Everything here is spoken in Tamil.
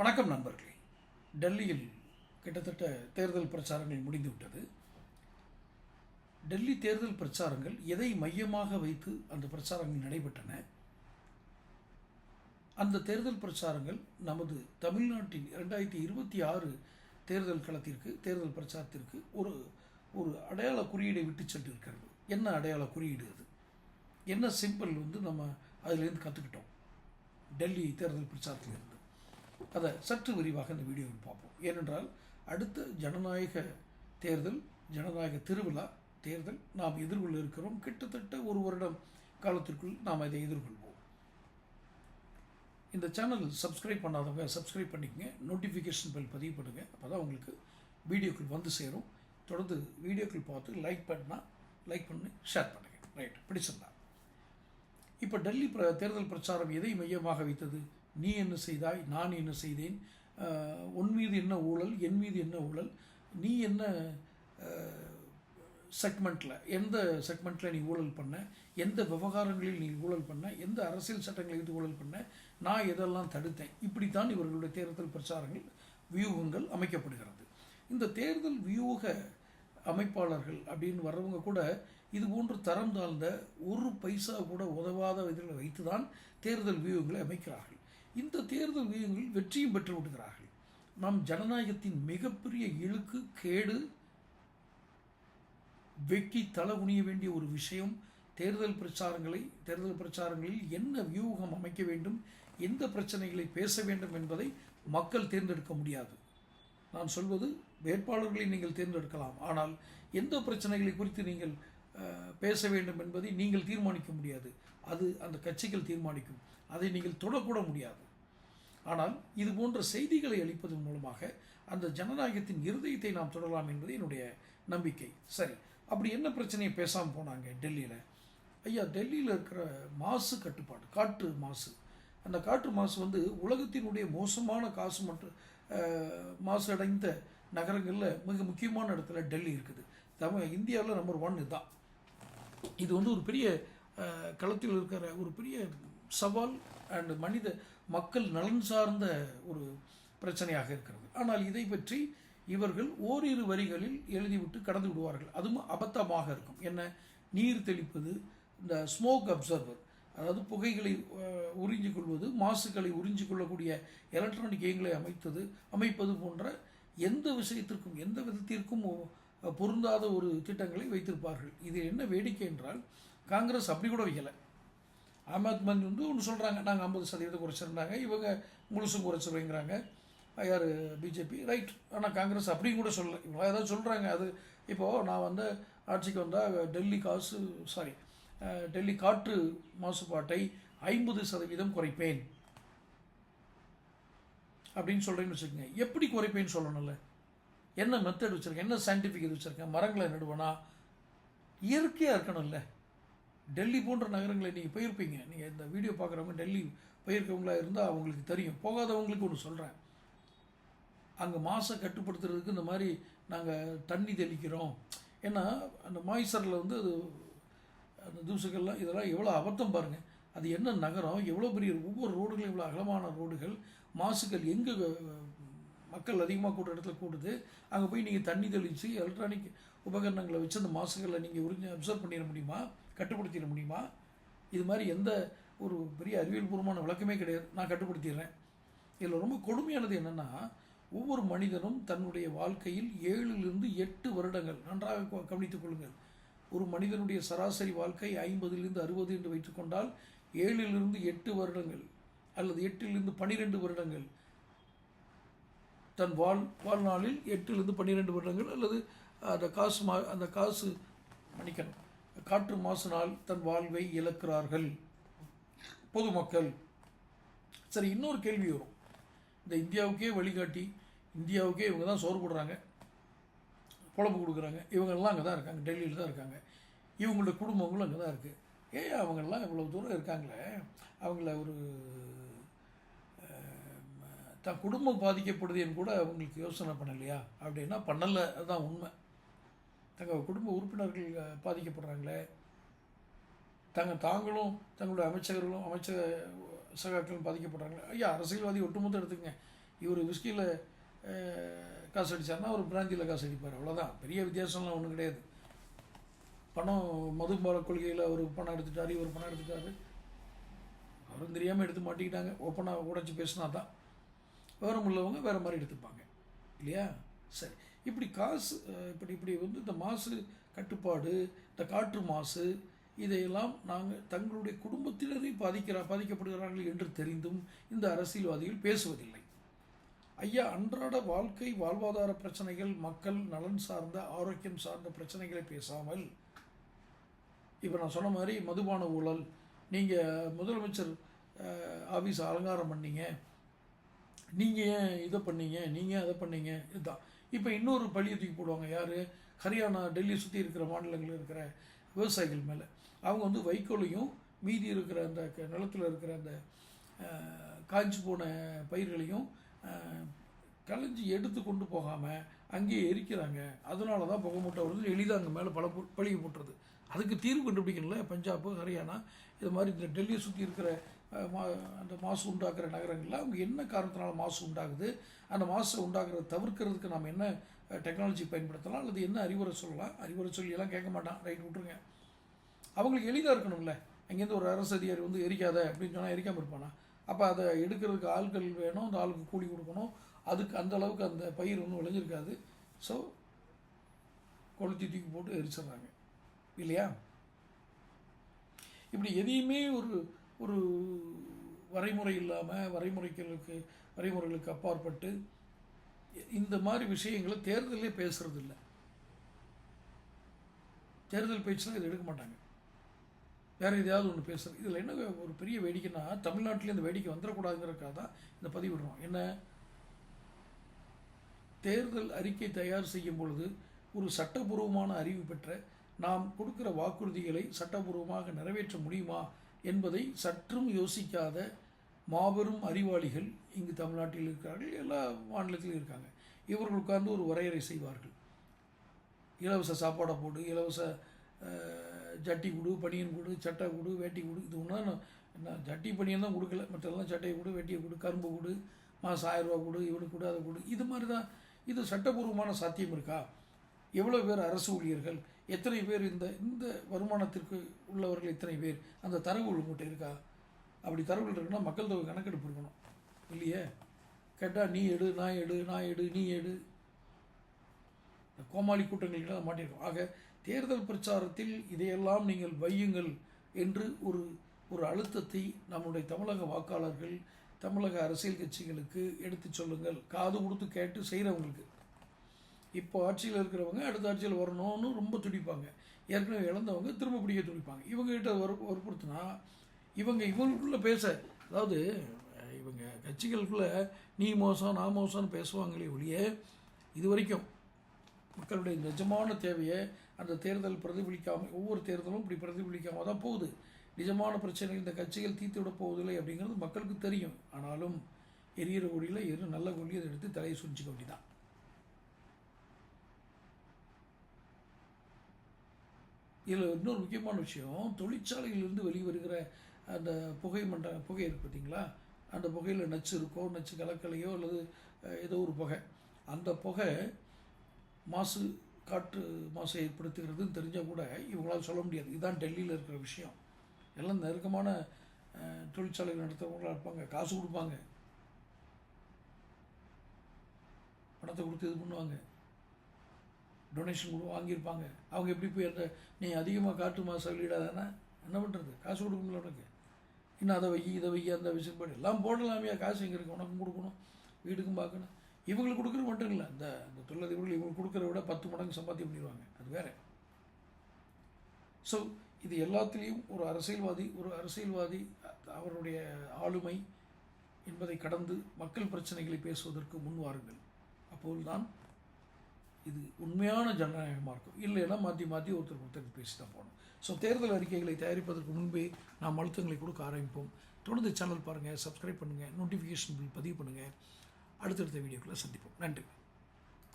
வணக்கம் நண்பர்களே. டெல்லியில் கிட்டத்தட்ட தேர்தல் பிரச்சாரங்கள் முடிந்துவிட்டது. டெல்லி தேர்தல் பிரச்சாரங்கள் எதை மையமாக வைத்து அந்த பிரச்சாரங்கள் நடைபெற்றன? அந்த தேர்தல் பிரச்சாரங்கள் நமது தமிழ்நாட்டின் இரண்டாயிரத்தி இருபத்தி ஆறு தேர்தல் களத்திற்கு தேர்தல் பிரச்சாரத்திற்கு ஒரு ஒரு அடையாள குறியீடை விட்டு சென்றிருக்கிறது. என்ன அடையாள குறியீடு அது? என்ன சிம்பிள் வந்து நம்ம அதிலேருந்து கற்றுக்கிட்டோம் டெல்லி தேர்தல் பிரச்சாரத்திலிருந்து. அதை சற்று விரிவாக இந்த வீடியோவில் பார்ப்போம். ஏனென்றால் அடுத்த ஜனநாயக தேர்தல் ஜனநாயக திருவிழா தேர்தல் நாம் எதிர்கொள்ள இருக்கிறோம். கிட்டத்தட்ட ஒரு வருடம் காலத்திற்குள் நாம் இதை எதிர்கொள்வோம். இந்த சேனல் சப்ஸ்கிரைப் பண்ணாதவங்க சப்ஸ்கிரைப் பண்ணிக்கங்க. நோட்டிஃபிகேஷன் பெல் பதிவு பண்ணுங்கள் அப்போ தான் உங்களுக்கு வீடியோக்கள் வந்து சேரும். தொடர்ந்து வீடியோக்கள் பார்த்து லைக் பண்ணால் லைக் பண்ணி ஷேர் பண்ணுங்கள் ரைட் பிடிச்சிருந்தா இப்போ டெல்லி பிர தேர்தல் பிரச்சாரம் எதை மையமாக வைத்தது? நீ என்ன செய்தாய் நான் என்ன செய்தேன்? உன் மீது என்ன ஊழல் என் மீது என்ன ஊழல்? நீ என்ன செக்மெண்ட்டில் எந்த செக்மெண்ட்டில் நீ ஊழல் பண்ண? எந்த விவகாரங்களில் நீ ஊழல் பண்ண? எந்த அரசியல் சட்டங்களில் இது ஊழல் பண்ண? நான் எதெல்லாம் தடுத்தேன்? இப்படித்தான் இவர்களுடைய தேர்தல் பிரச்சாரங்கள் வியூகங்கள் அமைக்கப்படுகிறது. இந்த தேர்தல் வியூக அமைப்பாளர்கள் அப்படின்னு வர்றவங்க கூட இது போன்று தரம் தாழ்ந்த ஒரு பைசா கூட உதவாத இதில் வைத்து தான் தேர்தல் வியூகங்களை அமைக்கிறார்கள். இந்த தேர்தல் வியூகங்கள் வெற்றியும் பெற்று விடுகிறார்கள். நாம் ஜனநாயகத்தின் மிகப்பெரிய இழுக்கு கேடு வெக்கி தலை குனிய வேண்டிய ஒரு விஷயம். தேர்தல் பிரச்சாரங்களை தேர்தல் பிரச்சாரங்களில் என்ன வியூகம் அமைக்க வேண்டும் எந்த பிரச்சனைகளை பேச வேண்டும் என்பதை மக்கள் தேர்ந்தெடுக்க முடியாது. நான் சொல்வது வேட்பாளர்களை நீங்கள் தேர்ந்தெடுக்கலாம். ஆனால் எந்த பிரச்சனைகளை குறித்து நீங்கள் பேச வேண்டும் என்பதை நீங்கள் தீர்மானிக்க முடியாது. அது அந்த கட்சிகள் தீர்மானிக்கும். அதை நீங்கள் தொடக்கூட முடியாது. ஆனால் இது போன்ற செய்திகளை அளிப்பதன் மூலமாக அந்த ஜனநாயகத்தின் இருதயத்தை நாம் தொடரலாம் என்பது என்னுடைய நம்பிக்கை. சரி அப்படி என்ன பிரச்சனையை பேசாமல் போனாங்க டெல்லியில்? ஐயா டெல்லியில் இருக்கிற மாசு கட்டுப்பாடு காற்று மாசு. அந்த காற்று மாசு வந்து உலகத்தினுடைய மோசமான காசு மற்றும் மாசு அடைந்த நகரங்களில் மிக முக்கியமான இடத்துல டெல்லி இருக்குது. தமிழ் இந்தியாவில் நம்பர் ஒன் இதுதான். இது வந்து ஒரு பெரிய களத்தில் இருக்கிற ஒரு பெரிய சவால் அண்ட் மனித மக்கள் நலன் சார்ந்த ஒரு பிரச்சனையாக இருக்கிறது. ஆனால் இதை பற்றி இவர்கள் ஓரிரு வரிகளில் எழுதிவிட்டு கடந்து விடுவார்கள். அதுவும் அபத்தமாக இருக்கும். என்ன? நீர் தெளிப்பது இந்த ஸ்மோக் அப்சர்வர் அதாவது புகைகளை உறிஞ்சு கொள்வது மாசுகளை உறிஞ்சு கொள்ளக்கூடிய எலக்ட்ரானிக் இயங்களை அமைத்தது அமைப்பது போன்ற எந்த விஷயத்திற்கும் எந்த விதத்திற்கும் பொருந்தாத ஒரு திட்டங்களை வைத்திருப்பார்கள். இது என்ன வேடிக்கை என்றால் காங்கிரஸ் அப்படி கூட வைக்கலை. ஆம் ஆத்மி வந்து ஒன்று சொல்கிறாங்க நாங்கள் ஐம்பது சதவீதம் குறைச்சிருந்தாங்க. இவங்க முழுசும் குறைச்சிருவேங்கிறாங்க. யார்? பிஜேபி. ரைட் ஆனால் காங்கிரஸ் அப்படியும் கூட சொல்லலை. இவங்க ஏதாவது சொல்கிறாங்க அது இப்போது நான் வந்து ஆட்சிக்கு வந்தால் டெல்லி காசு சாரி டெல்லி காற்று மாசுபாட்டை ஐம்பது சதவீதம் குறைப்பேன். அப்படின்னு சொல்கிறேன்னு வச்சுக்கோங்க. எப்படி குறைப்பேன்னு சொல்லணும்ல? என்ன மெத்தட் வச்சுருக்கேன்? என்ன சயின்டிஃபிக் இது வச்சுருக்கேன்? மரங்களை நடுவேனா? இயற்கையாக இருக்கணும்ல. டெல்லி போன்ற நகரங்களை நீங்கள் போயிருப்பீங்க. நீங்கள் இந்த வீடியோ பார்க்குறவங்க டெல்லி போயிருக்கவங்களா இருந்தால் அவங்களுக்கு தெரியும். போகாதவங்களுக்கு ஒன்று சொல்கிறேன் அங்கே மாசை கட்டுப்படுத்துறதுக்கு இந்த மாதிரி நாங்கள் தண்ணி தெளிக்கிறோம். ஏன்னா அந்த மாய்ச்சரில் வந்து அது அந்த தூசுக்கள்லாம் இதெல்லாம் எவ்வளோ அபத்தம் பாருங்கள் அது என்ன நகரம்? எவ்வளோ பெரிய ஒவ்வொரு ரோடுகளும் இவ்வளோ அகலமான ரோடுகள்? மாசுக்கள் எங்கே மக்கள் அதிகமாக கூட்ட இடத்துல கூடுது அங்கே போய் நீங்கள் தண்ணி தெளித்து எலக்ட்ரானிக் உபகரணங்களை வச்சு அந்த மாசுகளை நீங்கள் உறிஞ்சு அப்சர்வ் பண்ணிட முடியுமா? கட்டுப்படுத்திட முடியுமா? இது மாதிரி எந்த ஒரு பெரிய அறிவியல் பூர்வமான விளக்கமே கிடையாது. நான் கட்டுப்படுத்திடுறேன். இதில் ரொம்ப கொடுமையானது என்னென்னா ஒவ்வொரு மனிதனும் தன்னுடைய வாழ்க்கையில் ஏழிலிருந்து எட்டு வருடங்கள் நன்றாக கவனித்துக் கொள்ளுங்கள். ஒரு மனிதனுடைய சராசரி வாழ்க்கை ஐம்பதிலிருந்து அறுபது என்று வைத்துக்கொண்டால் ஏழிலிருந்து எட்டு வருடங்கள் அல்லது எட்டிலிருந்து பன்னிரெண்டு வருடங்கள். தன் வாழ் வாழ்நாளில் எட்டிலிருந்து பன்னிரெண்டு வருடங்கள் அல்லது அந்த காசு மா அந்த காசு மன்னிக்கணும். காற்று மாசினால் தன் வாழ்வை இழக்கிறார்கள். பொதுமக்கள். சரி இன்னொரு கேள்வி வரும். இந்த இந்தியாவுக்கே வழிகாட்டி இந்தியாவுக்கே இவங்க தான் சோறு போடுறாங்க பொழப்பு கொடுக்குறாங்க. இவங்கெல்லாம் அங்கே தான் இருக்காங்க டெல்லியில் தான் இருக்காங்க. இவங்களோட குடும்பங்களும் அங்கே தான் இருக்குது ஏன் அவங்கெல்லாம் இவ்வளோ தூரம் இருக்காங்களே? அவங்கள ஒரு தன் குடும்பம் பாதிக்கப்படுதுன்னு கூட அவங்களுக்கு யோசனை பண்ணலையா? அப்படின்னா பண்ணலை. அதுதான் உண்மை. தங்கள் குடும்ப உறுப்பினர்கள் பாதிக்கப்படுறாங்களே? தங்க தாங்களும் தங்களுடைய அமைச்சர்களும் அமைச்சர் சகாக்களும் பாதிக்கப்படுறாங்களே? ஐயா அரசியல்வாதி ஒட்டுமொத்தம் எடுத்துக்கங்க. இவர் விஸ்கியில் காசு அடித்தார்னா அவர் பிராந்தியில் காசு அடிப்பார். அவ்வளோதான் பெரிய வித்தியாசம்லாம் ஒன்றும் கிடையாது. பணம் மதுபான கொள்கையில் அவர் பணம் எடுத்துட்டார் இவர் பணம் எடுத்துட்டாரு. அவரும் தெரியாமல் எடுத்து மாட்டிக்கிட்டாங்க. ஓப்பனாக உடைச்சி பேசினா தான் விவரம் உள்ளவங்க வேறு மாதிரி எடுத்துப்பாங்க. இல்லையா? சரி. இப்படி காசு இப்படி இப்படி வந்து இந்த மாசு கட்டுப்பாடு இந்த காற்று மாசு இதையெல்லாம் நாங்கள் தங்களுடைய குடும்பத்தினரை பாதிக்கிறா பாதிக்கப்படுகிறார்கள் என்று தெரிந்தும் இந்த அரசியல்வாதிகள் பேசுவதில்லை. ஐயா அன்றாட வாழ்க்கை வாழ்வாதார பிரச்சனைகள் மக்கள் நலன் சார்ந்த ஆரோக்கியம் சார்ந்த பிரச்சனைகளை பேசாமல் இப்போ நான் சொன்ன மாதிரி மதுபான ஊழல் நீங்கள் முதலமைச்சர் ஆஃபீஸ் ஆபீஸ் அலங்காரம் பண்ணீங்க நீங்கள் ஏன் இதை பண்ணீங்க நீங்கள் அதை பண்ணீங்க இதுதான். இப்போ இன்னொரு பழியை தூக்கி போடுவாங்க. யார்? ஹரியானா டெல்லி சுற்றி இருக்கிற மாநிலங்களில் இருக்கிற விவசாயிகள் மேலே. அவங்க வந்து வைக்கோலையும் மீதி இருக்கிற அந்த க- நிலத்துல இருக்கிற அந்த அஹ், போன பயிர்களையும் கலைஞ்சி களைஞ்சி எடுத்து கொண்டு போகாமல் அங்கேயே எரிக்கிறாங்க. அதனால தான் புகை மூட்டை வருது. எளிதாக அங்கே மேலே பல பழிய போட்டுறது. அதுக்கு தீர்வு கண்டுபிடிக்கணும்ல? பஞ்சாபு ஹரியானா இது மாதிரி இந்த டெல்லியை சுற்றி இருக்கிற மா அந்த மாசு உண்டாக்குற நகரங்களில் அவங்க என்ன காரணத்தினால மாசு உண்டாகுது? அந்த மாசை உண்டாக்குறத தவிர்க்கிறதுக்கு நாம் என்ன டெக்னாலஜி பயன்படுத்தலாம்? அல்லது என்ன அறிவுரை சொல்லலாம்? அறிவுரை சொல்லியெல்லாம் கேட்க மாட்டான். ரைட் விட்ருங்க அவங்களுக்கு எளிதாக இருக்கணும்ல. அங்கேருந்து ஒரு அரசு அதிகாரி வந்து எரிக்காத அப்படின்னு சொன்னால் எரிக்காமல் இருப்பானா? அப்போ அதை எடுக்கிறதுக்கு ஆட்கள் வேணும். அந்த ஆளுக்கு கூலி கொடுக்கணும். அதுக்கு அந்த அளவுக்கு அந்த பயிர் ஒன்றும் விளைஞ்சிருக்காது. ஸோ கொளுத்தி தூக்கி போட்டு எரிச்சிடுறாங்க. இல்லையா? இப்படி எதையுமே ஒரு ஒரு வரைமுறை இல்லாமல் வரைமுறைகளுக்கு வரைமுறைகளுக்கு அப்பாற்பட்டு இந்த மாதிரி விஷயங்களை தேர்தலே பேசுறது இல்லை தேர்தல் பேச்சுலாம் இதை எடுக்க மாட்டாங்க. வேற எதையாவது ஒன்று பேசுகிறது இதில் என்ன ஒரு பெரிய வேடிக்கைன்னா தமிழ்நாட்டில் இந்த வேடிக்கை வந்துடக்கூடாதுங்கிறதுக்காக தான் இந்த பதிவிடுறோம் என்ன? தேர்தல் அறிக்கை தயார் செய்யும் பொழுது ஒரு சட்டபூர்வமான அறிவு பெற்ற நாம் கொடுக்கிற வாக்குறுதிகளை சட்டபூர்வமாக நிறைவேற்ற முடியுமா என்பதை சற்றும் யோசிக்காத மாபெரும் அறிவாளிகள் இங்கு தமிழ்நாட்டில் இருக்கிறார்கள். எல்லா மாநிலத்திலும் இருக்காங்க. இவர்கள் உட்கார்ந்து ஒரு வரையறை செய்வார்கள். இலவச சாப்பாடை போடு இலவச ஜட்டி கொடு பனியன் கொடு சட்டை கொடு வேட்டி கொடு. இது ஒன்றா என்ன ஜட்டி பனியன் தான் கொடுக்கல. மற்றெல்லாம் சட்டையை கொடு வேட்டியை கொடு கரும்பு கொடு மாதம் ஆயிரம் ரூபா கொடு இவனுக்கு கொடு அதை கொடு. இது மாதிரி தான் இது சட்டபூர்வமான சாத்தியம் இருக்கா? எவ்வளோ பேர் அரசு ஊழியர்கள் எத்தனை பேர் இந்த இந்த வருமானத்திற்கு உள்ளவர்கள் எத்தனை பேர்? அந்த தரவு உங்கள்கிட்ட இருக்கா? அப்படி தரவுகள் இருக்குன்னா மக்கள் தொகை கணக்கெடுப்பு இருக்கணும். இல்லையே? கேட்டால் நீ எடு நான் எடு நான் எடு நீ எடு. இந்த கோமாளி கூட்டங்களில் மாட்டிருக்கோம் ஆக தேர்தல் பிரச்சாரத்தில் இதையெல்லாம் நீங்கள் வையுங்கள் என்று ஒரு ஒரு அழுத்தத்தை நம்முடைய தமிழக வாக்காளர்கள் தமிழக அரசியல் கட்சிகளுக்கு எடுத்துச் சொல்லுங்கள். காது கொடுத்து கேட்டு செய்கிறவங்களுக்கு இப்போ ஆட்சியில் இருக்கிறவங்க அடுத்த ஆட்சியில் வரணும்னு ரொம்ப துடிப்பாங்க. ஏற்கனவே இழந்தவங்க திரும்ப பிடிக்க துடிப்பாங்க. இவங்ககிட்ட வறு வற்புறுத்தினா இவங்க இவங்களுக்குள்ளே பேச அதாவது இவங்க கட்சிகளுக்குள்ளே நீ மோசம் நான் மோசம்னு பேசுவாங்களே ஒழிய இது வரைக்கும் மக்களுடைய நிஜமான தேவையை அந்த தேர்தல் பிரதிபலிக்காமல் ஒவ்வொரு தேர்தலும் இப்படி பிரதிபலிக்காமல் தான் போகுது. நிஜமான பிரச்சனைகள் இந்த கட்சிகள் தீர்த்து விட போவதில்லை அப்படிங்கிறது மக்களுக்கு தெரியும். ஆனாலும் எரியிற கொடியில் எரு நல்ல கொடியை அதை எடுத்து தலையை சுரிஞ்சிக்க வேண்டிதான் இதில் இன்னொரு முக்கியமான விஷயம் தொழிற்சாலையிலிருந்து வெளிவருகிற அந்த புகை மண்ட புகை இருக்கு பார்த்தீங்களா? அந்த புகையில் நச்சு இருக்கோ நச்சு கலக்கலையோ அல்லது ஏதோ ஒரு புகை. அந்த புகை மாசு காற்று மாசை ஏற்படுத்துகிறதுன்னு தெரிஞ்சால் கூட இவங்களால் சொல்ல முடியாது. இதுதான் டெல்லியில் இருக்கிற விஷயம். எல்லாம் நெருக்கமான தொழிற்சாலைகள் நடத்துகிறவங்களா இருப்பாங்க. காசு கொடுப்பாங்க. பணத்தை கொடுத்து இது பண்ணுவாங்க. டொனேஷன் கொடு வாங்கியிருப்பாங்க. அவங்க எப்படி போய் அந்த நீ அதிகமாக காற்று மாசு வெளியிடாதானே என்ன பண்ணுறது காசு கொடுக்கணும்ல உனக்கு. இன்னும் அதை வை இதை வை அந்த விஷயம் போடு எல்லாம் போடலாமையா காசு எங்கே இருக்குது உனக்கும் கொடுக்கணும் வீட்டுக்கும் பார்க்கணும். இவங்களுக்கு கொடுக்குறது மட்டும் இல்லை. இந்த இந்த தொழிலதிபர்கள் இவங்களுக்கு கொடுக்குறத விட பத்து மடங்கு சம்பாத்தியம் பண்ணிடுவாங்க. அது வேற. ஸோ இது எல்லாத்துலேயும் ஒரு அரசியல்வாதி ஒரு அரசியல்வாதி அவருடைய ஆளுமை என்பதை கடந்து மக்கள் பிரச்சனைகளை பேசுவதற்கு முன் வாருங்கள். அப்போதுதான் இது உண்மையான ஜனநாயகமாக இருக்கும். இல்லைன்னா மாற்றி மாற்றி ஒருத்தர் ஒருத்தர் பேசி தான் போகணும். ஸோ தேர்தல் அறிக்கைகளை தயாரிப்பதற்கு முன்பே நாம் அழுத்தங்களை கொடுக்க ஆரம்பிப்போம். தொடர்ந்து சேனல் பாருங்கள் சப்ஸ்கிரைப் பண்ணுங்கள் நோட்டிஃபிகேஷன் பில் பதிவு பண்ணுங்கள் அடுத்தடுத்த வீடியோக்களை சந்திப்போம். நன்றி.